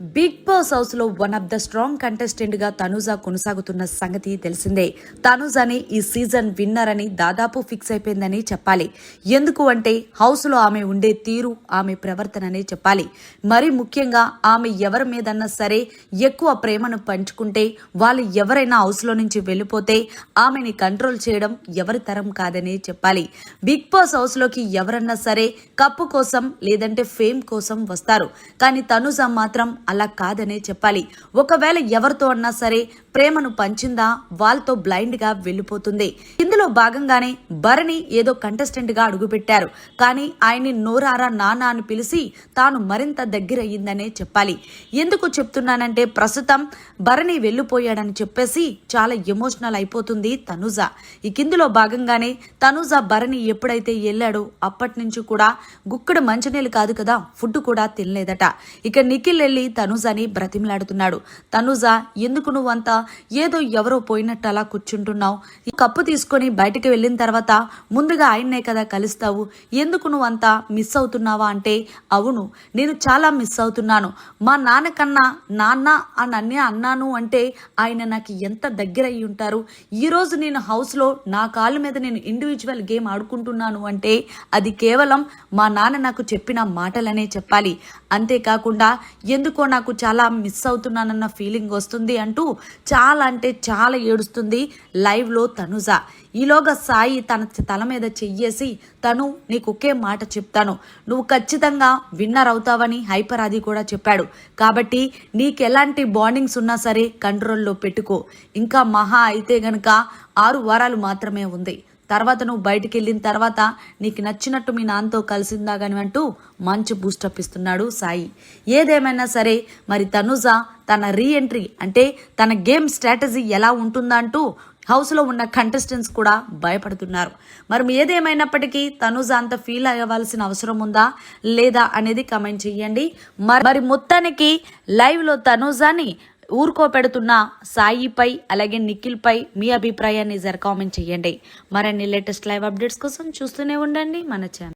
Big Boss హౌస్లో one of the strong కంటెస్టెంట్గా తనుజ కొనసాగుతున్న సంగతి తెలిసిందే. తనుజని ఈ సీజన్ విన్నర్ అని దాదాపు ఫిక్స్ అయిపోయిందని చెప్పాలి. ఎందుకు అంటే హౌస్లో ఆమె ఉండే తీరు ఆమె ప్రవర్తననే చెప్పాలి. మరి ముఖ్యంగా ఆమె ఎవరి మీదన్నా సరే ఎక్కువ ప్రేమను పంచుకుంటే వాళ్ళు ఎవరైనా హౌస్లో నుంచి వెళ్ళిపోతే ఆమెని కంట్రోల్ చేయడం ఎవరి తరం కాదనే చెప్పాలి. బిగ్ బాస్ హౌస్లోకి ఎవరన్నా సరే కప్పు కోసం లేదంటే ఫేమ్ కోసం వస్తారు. కానీ తనుజా మాత్రం అలా కాదనే చెప్పాలి. ఒకవేళ ఎవరితో అన్నా సరే ప్రేమను పంచిందా? వాళ్ళతో బ్లైండ్గా వెళ్ళిపోతుంది. ఇందులో భాగంగానే భరణి ఏదో కంటెస్టెంట్గా అడుగుపెట్టారు. కానీ ఆయన్ని నోరారా నానా అని పిలిచి తాను మరింత దగ్గరయ్యిందనే చెప్పాలి. ఎందుకు చెప్తున్నానంటే ప్రస్తుతం భరణి వెళ్ళిపోయాడని చెప్పేసి చాలా ఎమోషనల్ అయిపోతుంది తనుజ. ఈ కిందులో భాగంగానే తనుజ భరణి ఎప్పుడైతే వెళ్ళాడో అప్పటి నుంచి కూడా గుక్కడు మంచినీళ్ళు కాదు కదా ఫుడ్ కూడా తినలేదట. ఇక నిఖిల్ వెళ్ళి తనుజని బ్రతిమలాడుతున్నాడు. తనుజ ఎందుకు నువ్వంతా ఏదో ఎవరో పోయినట్టు అలా కూర్చుంటున్నావు. ఈ కప్పు తీసుకొని బయటికి వెళ్ళిన తర్వాత ముందుగా ఆయన్నే కదా కలుస్తావు. ఎందుకు నువ్వు అంతా మిస్ అవుతున్నావా అంటే అవును నేను చాలా మిస్ అవుతున్నాను. మా నాన్న కన్నా నాన్న అని అన్నీ అన్నాను అంటే ఆయన నాకు ఎంత దగ్గర అయి ఉంటారు ఈరోజు నేను హౌస్లో నా కాళ్ళ మీద నేను ఇండివిజువల్ గేమ్ ఆడుకుంటున్నాను అంటే అది కేవలం మా నాన్న నాకు చెప్పిన మాటలనే చెప్పాలి. అంతేకాకుండా ఎందుకో నాకు చాలా మిస్ అవుతున్నానన్న ఫీలింగ్ వస్తుంది అంటూ చాలా అంటే చాలా ఏడుస్తుంది లైవ్లో తనుజ. ఈలోగా సాయి తన తల మీద చెయ్యేసి తను నీకు ఒకే మాట చెప్తాను. నువ్వు ఖచ్చితంగా విన్నర్ అవుతావని హైపర్ అది కూడా చెప్పాడు. కాబట్టి నీకు ఎలాంటి బాండింగ్స్ ఉన్నా సరే కంట్రోల్లో పెట్టుకో. ఇంకా మహా అయితే గనక ఆరు వారాలు మాత్రమే ఉంది. తర్వాత నువ్వు బయటికి వెళ్ళిన తర్వాత నీకు నచ్చినట్టు మీ నాన్నతో కలిసిందా కానీ అంటూ మంచి బూస్టప్ ఇస్తున్నాడు సాయి. ఏదేమైనా సరే మరి తనుజ తన రీఎంట్రీ అంటే తన గేమ్ స్ట్రాటజీ ఎలా ఉంటుందా అంటూ హౌస్లో ఉన్న కంటెస్టెంట్స్ కూడా భయపడుతున్నారు. మరి ఏదేమైనప్పటికీ తనుజ అంత ఫీల్ అవ్వాల్సిన అవసరం ఉందా? లేదా అనేది కమెంట్ చేయండి. మరి మరి మొత్తానికి లైవ్లో తనుజాని ఊరుకోపెడుతున్న సాయిపై అలాగే నిఖిల్పై మీ అభిప్రాయాన్ని జర కామెంట్ చేయండి. మరిన్ని లేటెస్ట్ లైవ్ అప్డేట్స్ కోసం చూస్తూనే ఉండండి మన ఛానల్.